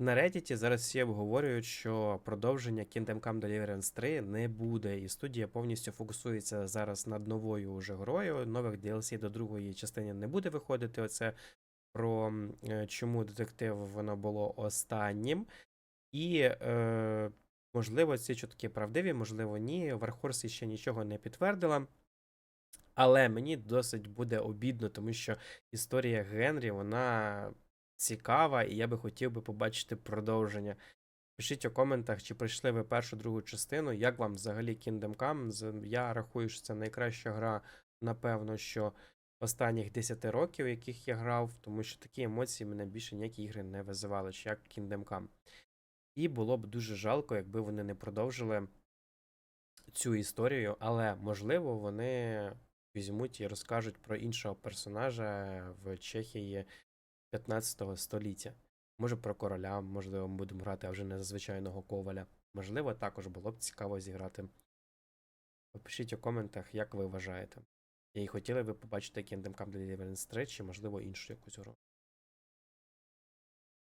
На Reddit зараз всі обговорюють, що продовження Kingdom Come Deliverance 3 не буде, і студія повністю фокусується зараз над новою уже грою. Нових DLC до другої частини не буде виходити. Оце про е, чому детектив воно було останнім. І, е, можливо, ці чутки правдиві, можливо, ні. Warhorse ще нічого не підтвердила. Але мені досить буде обідно, тому що історія Генрі, вона цікава, і я би хотів би побачити продовження. Пишіть у коментах, чи пройшли ви першу другу частину, як вам взагалі Kingdom Come. Я рахую, що це найкраща гра, напевно, що останніх 10 років, в яких я грав, тому що такі емоції мене більше ніякі ігри не визивали, чи як Kingdom Come. І було б дуже жалко, якби вони не продовжили цю історію, але можливо вони візьмуть і розкажуть про іншого персонажа в Чехії 15 століття. Може про короля, можливо, ми будемо грати, а вже не за звичайного коваля. Можливо, також було б цікаво зіграти. Пишіть у коментах, як ви вважаєте. І хотіли ви побачити Kingdom Come Deliverance 3, чи, можливо, іншу якусь гру.